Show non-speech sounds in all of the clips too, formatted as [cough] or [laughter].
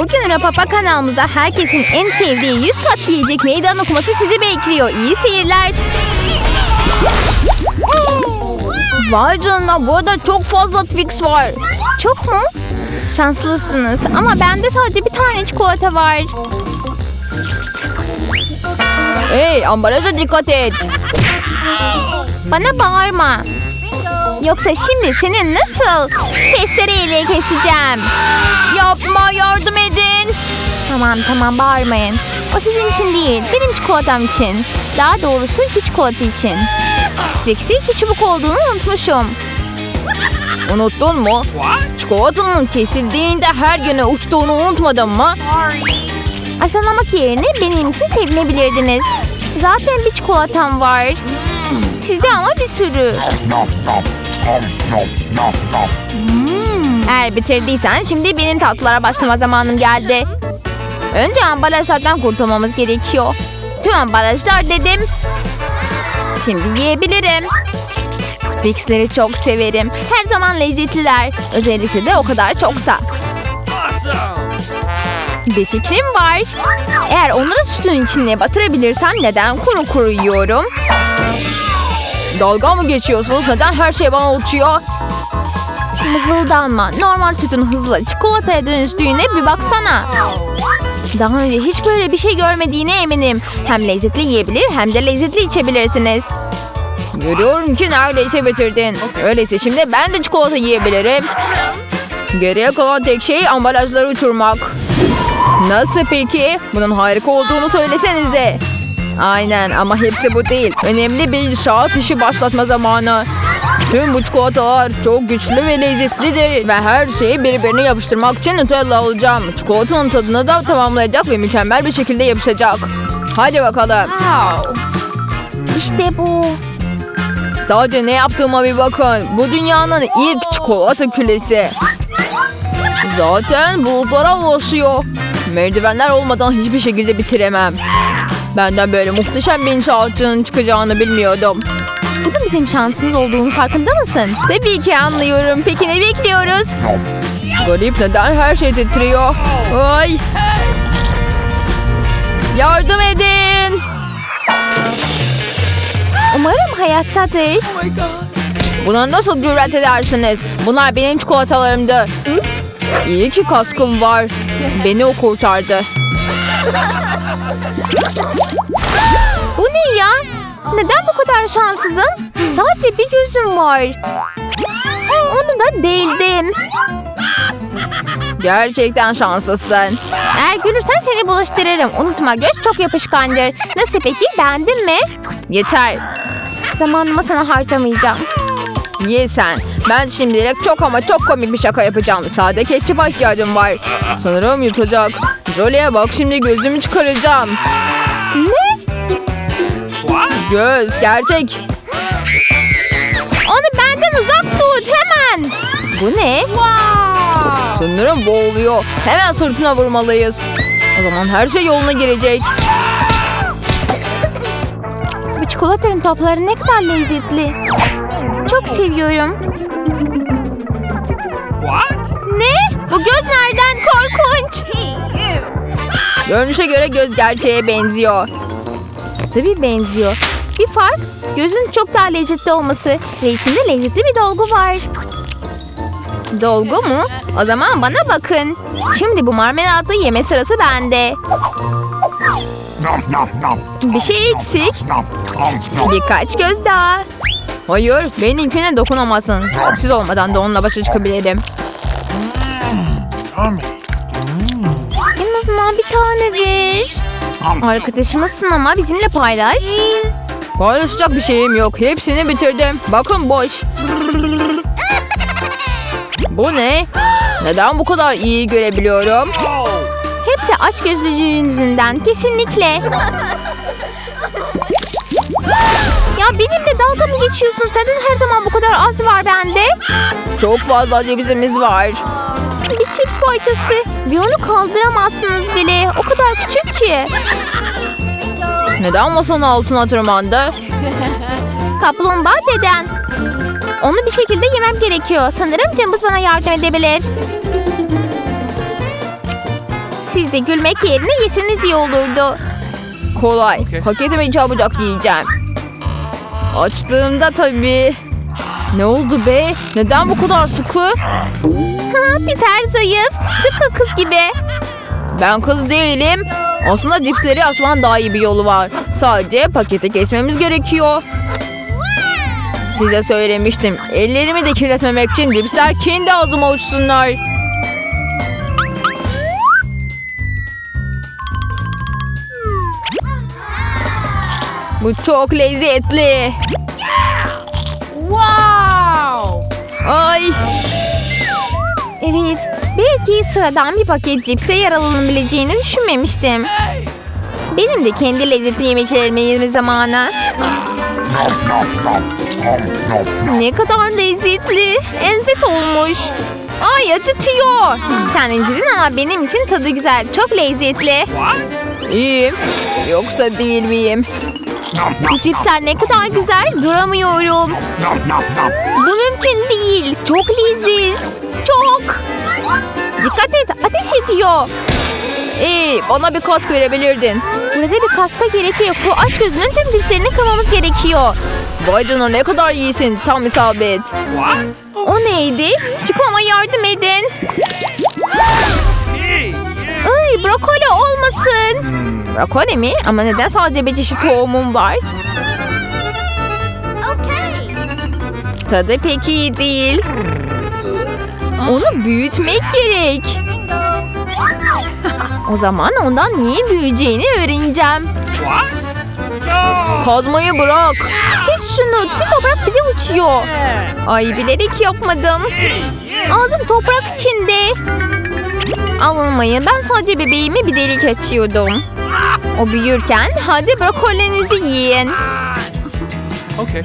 Bugün Rapapa kanalımızda herkesin en sevdiği 100 kat yiyecek meydan okuması sizi bekliyor. İyi seyirler. Vay canına burada çok fazla Twix var. Çok mu? Şanslısınız ama bende sadece bir tane çikolata var. Hey ambaraja dikkat et. Bana bağırma. Yoksa şimdi seni nasıl testereyle keseceğim? Yapma yardım edin. Tamam tamam bağırmayın. O sizin için değil benim çikolatam için. Daha doğrusu iki çikolata için. Twix'i iki çubuk olduğunu unutmuşum. Unuttun mu? Çikolatanın kesildiğinde her güne uçtuğunu unutmadın mı? Asalamak yerine benim için sevinebilirdiniz. Zaten bir çikolatam var. Sizde ama bir sürü. Nom. Eğer bitirdiysen şimdi benim tatlılara başlama zamanım geldi. Önce ambalajlardan kurtulmamız gerekiyor. Tüm ambalajlar dedim. Şimdi yiyebilirim. Twix'leri çok severim. Her zaman lezzetliler. Özellikle de o kadar çoksa. Bir fikrim var. Eğer onları sütün içine batırabilirsem neden kuru kuru yiyorum? Dalga mı geçiyorsunuz? Neden her şey bana uçuyor? Mızıldanma. Normal sütün hızla çikolataya dönüştüğüne bir baksana. Daha önce hiç böyle bir şey görmediğine eminim. Hem lezzetli yiyebilir hem de lezzetli içebilirsiniz. Görüyorum ki neredeyse bitirdin. Öyleyse şimdi ben de çikolata yiyebilirim. Geriye kalan tek şey ambalajları uçurmak. Nasıl peki? Bunun harika olduğunu söylesenize. Aynen ama hepsi bu değil. Önemli bir inşaat işi başlatma zamanı. Tüm bu çikolatalar çok güçlü ve lezzetlidir. Ve her şeyi birbirine yapıştırmak için Nutella alacağım. Çikolatanın tadını da tamamlayacak ve mükemmel bir şekilde yapışacak. Hadi bakalım. İşte bu. Sadece ne yaptığıma bir bakın. Bu dünyanın ilk çikolata külesi. Zaten bulutlara ulaşıyor. Merdivenler olmadan hiçbir şekilde bitiremem. Benden böyle muhteşem bir inşaatçının çıkacağını bilmiyordum. Bu da bizim şansımız olduğunu farkında mısın? Tabii ki anlıyorum. Peki ne bekliyoruz? Garip neden her şey titriyor? Ay. Yardım edin. Umarım hayattadır. Buna nasıl cüret edersiniz? Bunlar benim çikolatalarımdı. İyi ki kaskım var. Beni o kurtardı. Bu ne ya? Neden bu kadar şanssızım? Sadece bir gözüm var. Onu da değildim. Gerçekten şanslısın. Eğer gülürsen seni bulaştırırım. Unutma göz çok yapışkandır. Nasıl peki beğendin mi? Yeter. Zamanımı sana harcamayacağım. Ye sen. Ben şimdilik çok ama çok komik bir şaka yapacağım. Sade ketçapa ihtiyacım var. Sanırım yutacak. Jolie'ye bak şimdi gözümü çıkaracağım. Ne? Göz gerçek. Onu benden uzak tut hemen. Bu ne? Sanırım boğuluyor. Hemen sırtına vurmalıyız. O zaman her şey yoluna girecek. Bu çikolatanın topları ne kadar lezzetli. Çok seviyorum. Ne? Bu göz nereden? Korkunç. Görünüşe göre göz gerçeğe benziyor. Tabii benziyor. Bir fark gözün çok daha lezzetli olması ve içinde lezzetli bir dolgu var. Dolgu mu? O zaman bana bakın. Şimdi bu marmelatı yeme sırası bende. Bir şey eksik. Birkaç göz daha. Hayır, benimkine dokunamazsın. Siz olmadan da onunla başa çıkabilirim. Azından bir tanedir. Nom. Arkadaşımızsın ama bizimle paylaş. Paylaşacak bir şeyim yok. Hepsini bitirdim. Bakın boş. Bu ne? Neden bu kadar iyi görebiliyorum? Hepsi aç gözlülüğün yüzünden. Kesinlikle. ya benimle dalga mı geçiyorsunuz? Neden her zaman bu kadar az var bende? Çok fazla cebizimiz var. Bir cips parçası. Ve onu kaldıramazsınız bile. O kadar küçük ki. Neden masanın altına tırmandı? [laughs] Kaplumbağa deden. Onu bir şekilde yemem gerekiyor. Sanırım Cımbız bana yardım edebilir. Siz de gülmek yerine yeseniz iyi olurdu. Kolay. Paketimi çabucak yiyeceğim. Açtığımda tabii. Ne oldu be? Neden bu kadar sıkı? [laughs] Ha, Peter zayıf. Tıpkı kız gibi. Ben kız değilim. Aslında cipsleri açmanın daha iyi bir yolu var. Sadece paketi kesmemiz gerekiyor. Size söylemiştim. Ellerimi de kirletmemek için cipsler kendi ağzıma uçsunlar. Bu çok lezzetli. Wow! Ay! Evet, belki sıradan bir paket cipse yaralanabileceğini düşünmemiştim. Benim de kendi lezzetli yemeklerimi yeme zamanı. Ne kadar lezzetli. Enfes olmuş. Ay acıtıyor. Sen incidin ama benim için tadı güzel. Çok lezzetli. İyiyim. Yoksa değil miyim? Bu cipsler ne kadar güzel. Duramıyorum. Bu mümkün değil. Çok leziz. Çok. Dikkat et. Ateş ediyor. İyi. Bana bir kask verebilirdin. Burada bir kaska gerek yok. Bu aç gözünün tüm cipslerini kırmamız gerekiyor. Vay canına ne kadar iyisin. Tam isabet. O neydi? Çıkmama yardım edin. Brokoli mi? Ama neden sadece bir çeşit tohumum var? Tadı pek iyi değil. Onu büyütmek gerek. O zaman ondan niye büyüyeceğini öğreneceğim. Kazmayı bırak. Kes şunu. Tüm toprak bize uçuyor. Ay bilerek yapmadım. Ağzım toprak içinde. Alınmayın. Ben sadece bebeğime bir delik açıyordum. O büyürken hadi brokolinizi yiyin. Okay.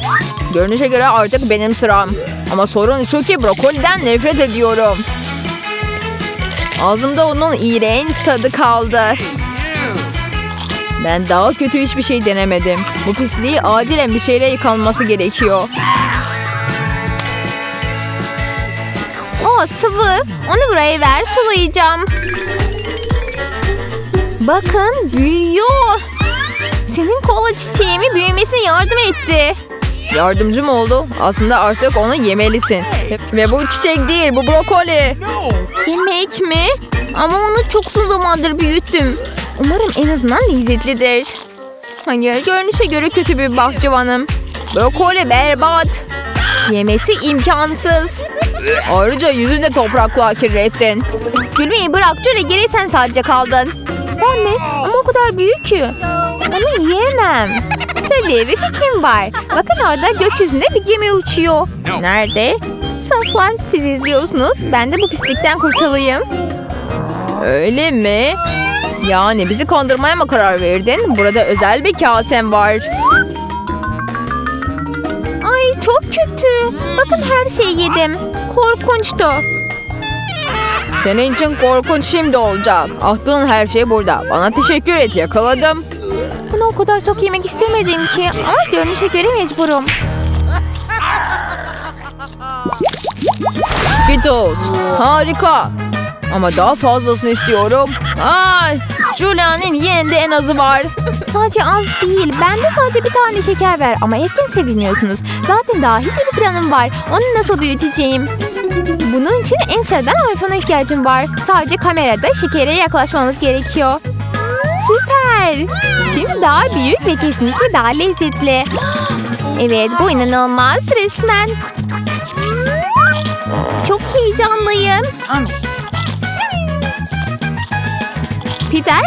Görünüşe göre artık benim sıram. Ama sorun şu ki brokoliden nefret ediyorum. Ağzımda onun iğrenç tadı kaldı. Ben daha kötü hiçbir şey denemedim. Bu pisliği acilen bir şeyle yıkanması gerekiyor. O sıvı. Onu buraya ver sulayacağım. Bakın büyüyor. Senin kola çiçeğimi büyümesine yardım etti. Yardımcı mı oldu? Aslında artık onu yemelisin. Ve bu çiçek değil, bu brokoli. Yemek mi? Ama onu çok uzun zamandır büyüttüm. Umarım en azından lezzetlidir. Hayır, görünüşe göre kötü bir bahçıvanım. Brokoli berbat. Yemesi imkansız. Ayrıca yüzünde toprakla kirlettin. Gülmeyi bırak, şöyle geri sen sadece kaldın. Mi? Ama o kadar büyük ki. Onu yiyemem. Tabii bir fikrim var. Bakın orada gökyüzünde bir gemi uçuyor. Nerede? Saflar siz izliyorsunuz. Ben de bu pislikten kurtulayım. Öyle mi? Yani bizi kandırmaya mı karar verdin? Burada özel bir kasem var. Ay çok kötü. Bakın her şeyi yedim. Korkunçtu. Senin için korkunç şimdi olacak. Attığın her şey burada. Bana teşekkür et yakaladım. Bunu o kadar çok yemek istemedim ki. Ama görünüşe göre mecburum. Skittles. Harika. Ama daha fazlasını istiyorum. Ay, Julia'nın yine de en azı var. Sadece az değil. Bende sadece bir tane şeker ver. Ama erken seviniyorsunuz. Zaten daha hiç bir planım var. Onu nasıl büyüteceğim? Bunun için en sıradan iPhone'a ihtiyacım var. Sadece kamerada şekere yaklaşmamız gerekiyor. Süper. Şimdi daha büyük ve kesinlikle daha lezzetli. Evet bu inanılmaz resmen. Çok heyecanlıyım. Peter,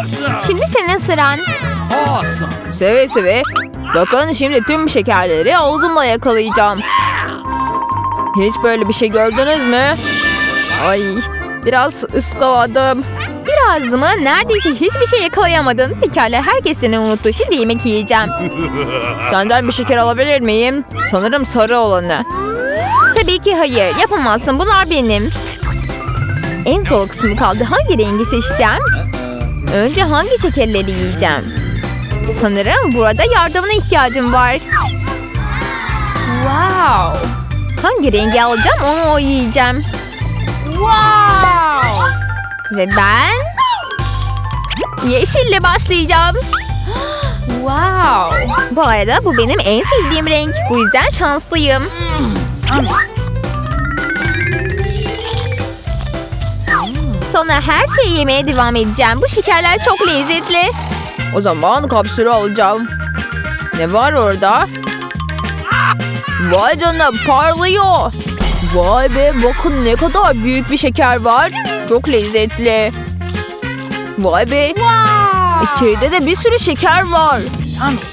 şimdi senin sıran. Awesome. Seve seve. Bakın şimdi tüm şekerleri ağzımla yakalayacağım. Hiç böyle bir şey gördünüz mü? Ay, biraz ıskaladım. Biraz mı? Neredeyse hiçbir şey yakalayamadın. Pekala herkes seni unuttu. Şimdi yemek yiyeceğim. [laughs] Senden bir şeker alabilir miyim? Sanırım sarı olanı. Tabii ki hayır. Yapamazsın. Bunlar benim. En zor kısmı kaldı. Hangi rengi seçeceğim? Önce hangi şekerleri yiyeceğim? Sanırım burada yardımına ihtiyacım var. Wow. Hangi rengi alacağım onu o yiyeceğim. Wow. Ve ben Yeşille başlayacağım. wow. Bu arada bu benim en sevdiğim renk. Bu yüzden şanslıyım. Sonra her şeyi yemeye devam edeceğim. Bu şekerler çok lezzetli. O zaman kapsülü alacağım. Ne var orada? Vay canına parlıyor. Vay be bakın ne kadar büyük bir şeker var. Çok lezzetli. Vay be. İçeride de bir sürü şeker var.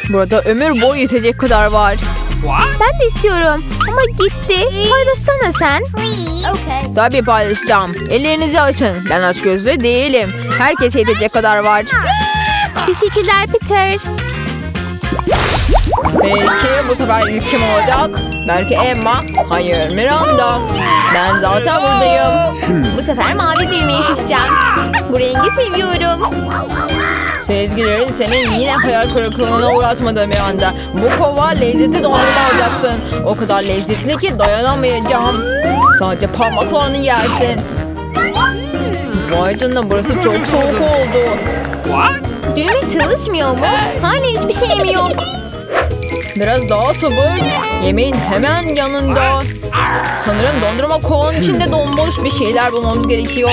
Burada ömür boyu yetecek kadar var. Ben de istiyorum ama gitti. Paylaşsana sen. Tabii paylaşacağım. Ellerinizi açın. Ben aç gözlü değilim. Herkese yetecek kadar var. Teşekkürler Peter. Peki bu sefer ilk kim olacak? Belki Emma. Hayır Miranda. Ben zaten buradayım. Bu sefer mavi düğmeyi seçeceğim. Bu rengi seviyorum. Sezgilerin seni yine hayal kırıklığına uğratmadı Miranda. Bu kova lezzeti dondurma alacaksın. O kadar lezzetli ki dayanamayacağım. Sadece parmaklarını yersin. Vay canına burası çok soğuk oldu. What? Düğme çalışmıyor mu? Hala hiçbir şeyim yok. Biraz daha sabır. Yemeğin hemen yanında. Sanırım dondurma kovanın içinde donmuş bir şeyler bulmamız gerekiyor.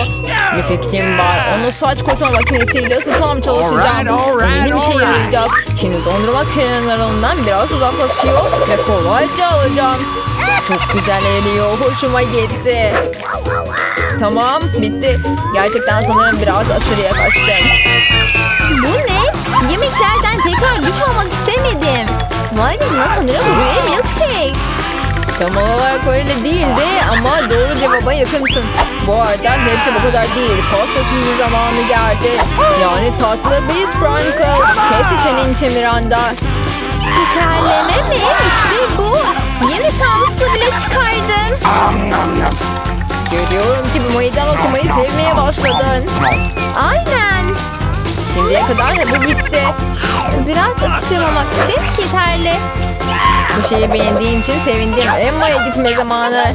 Bir fikrim var. Onu saç kurutma makinesiyle ısıtmam çalışacağım. Yeni bir şey yarayacak. Şimdi dondurma kenarlarından biraz uzaklaşıyor ve kolayca alacağım. Çok güzel eriyor. Hoşuma gitti. Tamam bitti. Gerçekten sanırım biraz aşırıya kaçtım. Yemeklerden tekrar güç almak istemedim. Canına sanırım buraya milkshake. Tam olarak öyle değildi ama doğru cevaba yakınsın. Bu arada hepsi bu kadar değil. Pasta süzü zamanı geldi. Yani tatlı bir sprinkle. Hepsi senin için Miranda. Şekerleme mi? İşte bu. Yeni şanslı bile çıkardım. Görüyorum ki bu meydan okumayı sevmeye başladın. Aynen. Şimdiye kadar bu bitti. Biraz atıştırmamak için yeterli. Bu şeyi beğendiğin için sevindim. Emma'ya gitme zamanı.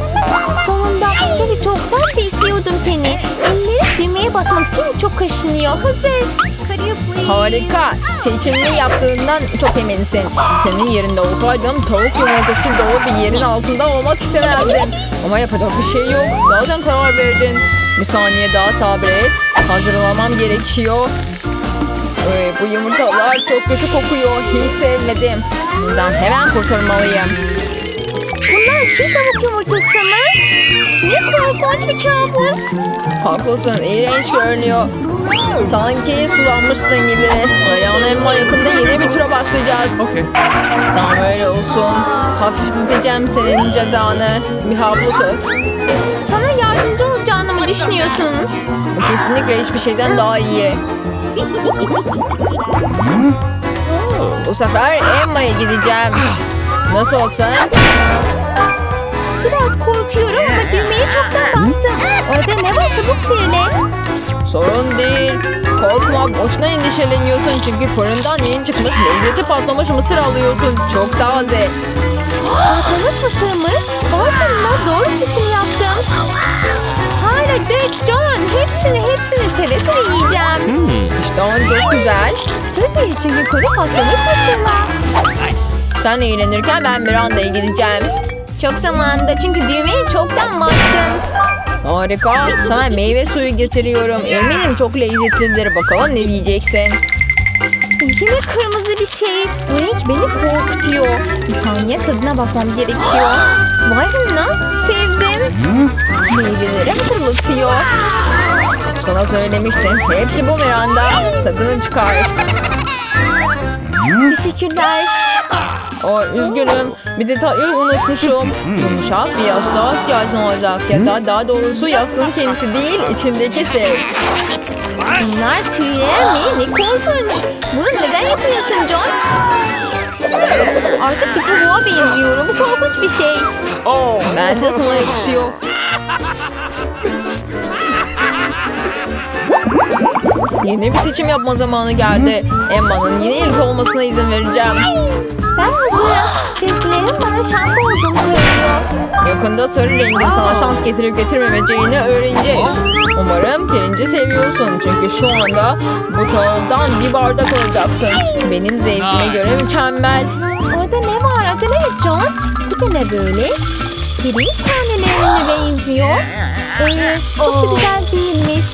Sonunda çünkü çoktan bekliyordum seni. Elleri düğmeye basmak için çok kaşınıyor. Hazır. Harika. Seçimini yaptığından çok eminsin. Senin yerinde olsaydım tavuk yumurtası dolu bir yerin altında olmak istemezdim. Ama yapacak bir şey yok. Zaten karar verdin. Bir saniye daha sabret. Hazırlamam gerekiyor. Ay, bu yumurtalar çok kötü kokuyor. Hiç sevmedim. Buradan hemen kurtulmalıyım. Bunlar çiğ tavuk yumurtası mı? Ne korkunç bir kabus. Haklısın, iğrenç görünüyor. Sanki sulanmışsın gibi. Dayan Emma yakında yeni bir tura başlayacağız. Okay. Tamam öyle olsun. Hafifleteceğim senin cezanı. Bir havlu tut. Sana yardımcı olacağını mı düşünüyorsun? Kesinlikle hiçbir şeyden daha iyi. Bu sefer Emma'ya gideceğim. Nasıl olsun? Biraz korkuyorum ama düğmeyi çoktan bastım. Orada ne var çabuk söyle. Sorun değil. Korkma boşuna endişeleniyorsun çünkü fırından yeni çıkmış lezzetli patlamış mısır alıyorsun. Çok taze. Patlamış mısır mı? Bartın'la doğru seçim yaptım. Hala dök John. Hepsini hepsini seve seve yiyeceğim. Hmm. İşte çok güzel. Tabii çünkü kuru patlamış. Nice. Sen eğlenirken ben Miranda'ya gideceğim. Çok zamanında çünkü düğmeye çoktan bastım. Harika. Sana meyve suyu getiriyorum. Eminim çok lezzetlidir. Bakalım ne diyeceksin. Yine kırmızı bir şey. Bu renk beni korkutuyor. Bir saniye tadına bakmam gerekiyor. Vay canına sevdim. Meyveleri hatırlatıyor. Sana söylemiştim. Hepsi bu Miranda. Tadını çıkar. Teşekkürler. O üzgünüm. Bir detayı unutmuşum. Yumuşak bir yastığa ihtiyacın olacak. Ya da daha doğrusu yastığın kendisi değil, içindeki şey. Bunlar tüyler mi? Ne korkunç. Bunu neden yapıyorsun John? Artık bir tavuğa benziyorum. Bu korkunç bir şey. Oh. Bence sana yakışıyor. Yeni bir seçim yapma zamanı geldi. Emma'nın yine ilk olmasına izin vereceğim. Ben hazırım. Sezgilerim bana şanslı olduğumu söylüyor. Yakında sarı rengin sana şans getirip getirmemeyeceğini öğreneceğiz. Umarım pirinci seviyorsun. Çünkü şu anda bu tavuldan bir bardak alacaksın. Benim zevkime göre mükemmel. Orada ne var? Acele et John. Bu da ne böyle? Pirinç tanelerine benziyor. [laughs] Evet, çok da güzel değilmiş.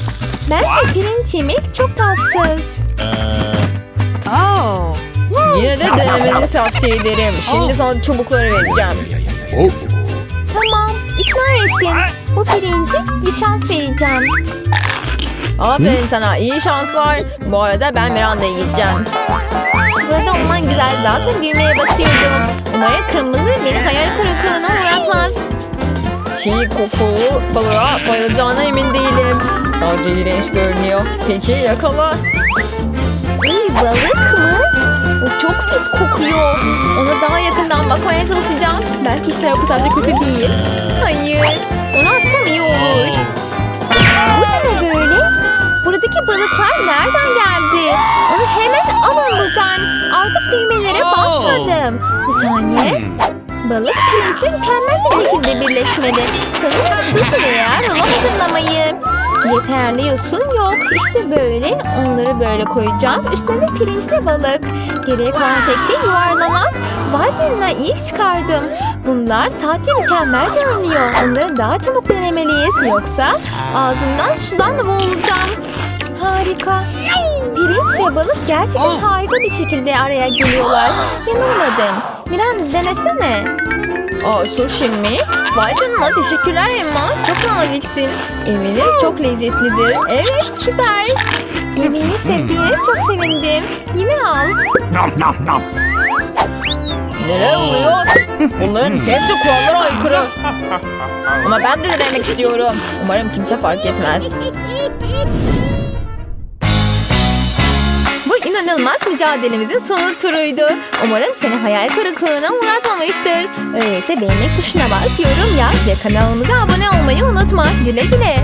Bence pirinç yemek çok tatsız. Oh. Yine de denemeni tavsiye ederim. Şimdi sana çubukları vereceğim. Oh. Tamam, ikna ettim. Bu pirinci bir şans vereceğim. Aferin sana, iyi şanslar. Bu arada ben Miranda'ya gideceğim. Burada olman güzel, zaten düğmeye basıyordum. Umarım kırmızı beni hayal kırıklığına uğratmaz. Çiğ kokulu balığa bayılacağına emin değilim. Sadece iğrenç görünüyor. Peki yakala. İyi balık mı? O çok pis kokuyor. Ona daha yakından bakmaya çalışacağım. Belki işler o kadar da kötü değil. Hayır. Onu atsam iyi olur. Bu ne böyle? Buradaki balıklar nereden geldi? Onu hemen alın buradan. Artık düğmelere basmadım. Bir saniye. Balık pirinçle mükemmel bir şekilde birleşmeli. Sanırım sushi veya rulo hazırlamayı. Yeterli yosun yok. İşte böyle. Onları böyle koyacağım. Üstüne pirinçli balık. Geriye kalan tek şey yuvarlamak. Canına iyi iş çıkardım. Bunlar sadece mükemmel görünüyor. Onları daha çabuk denemeliyiz. Yoksa ağzımdan sudan boğulacağım. Harika. Pirinç ve balık gerçekten harika bir şekilde araya geliyorlar. Yanılmadım. Miranda denesene. Aa sushi mi? Vay canına teşekkürler Emma. Çok naziksin. Eminim çok lezzetlidir. Evet süper. Yemeğini sevdiğine çok sevindim. Yine al. Nom nom nom. Neler oluyor? Bunların hepsi kurallara aykırı. [laughs] Ama ben de denemek istiyorum. Umarım kimse fark etmez. İnanılmaz mücadelemizin son turuydu. Umarım seni hayal kırıklığına uğratmamıştır. Öyleyse beğenmek tuşuna bas, yorum yap ve kanalımıza abone olmayı unutma. Güle güle.